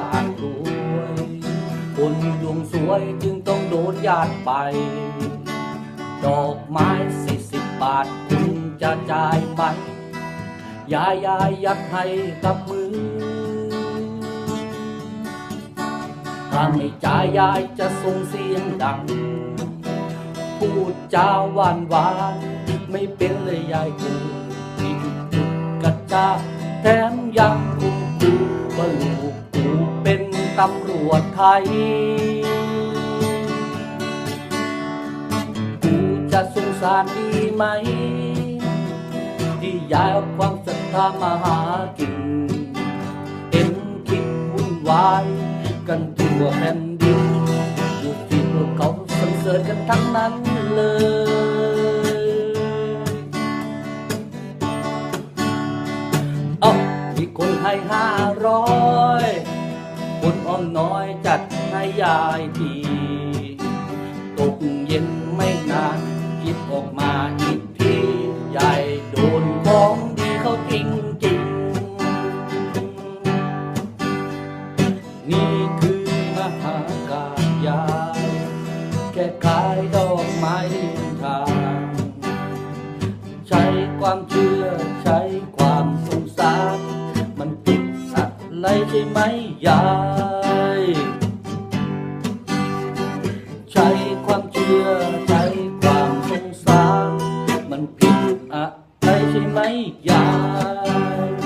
ากรวย คนดวงสวยจึงต้องโดนญาติไป ดอกไม้สี่สิบบาทคุณจะจ่ายไหมยายยายยัดให้กับมือถ้าไม่จ่ายยายจะส่งเสียงดัง พูดจาหวานหวาน ไม่เป็นเลยยายเกิดผิดจุดกระจา ตำรวจไทย กูจะสงสารดีไหม ที่ยายความศรัทธามาหากิน เห็นคิดวุ่นวายกันทั่วแผ่นดินดูสิพวกเขาสรรเสริญกันทั้งนั้นเลยเอามีคนให้ห้าร้อย คนอ้อมน้อยจัดให้ยายทีตกเย็นไม่นานคิดออกมาอีกทียายโดนของดีเขาจริงจริงนี่คือมหากาบยายแค่ขายดอกไม้ริมทาง ใช้ความเชื่อ ไหมยาย ใช้ความเชื่อใช้ความสงสาร มันผิดอะไรใช่ไหมยาย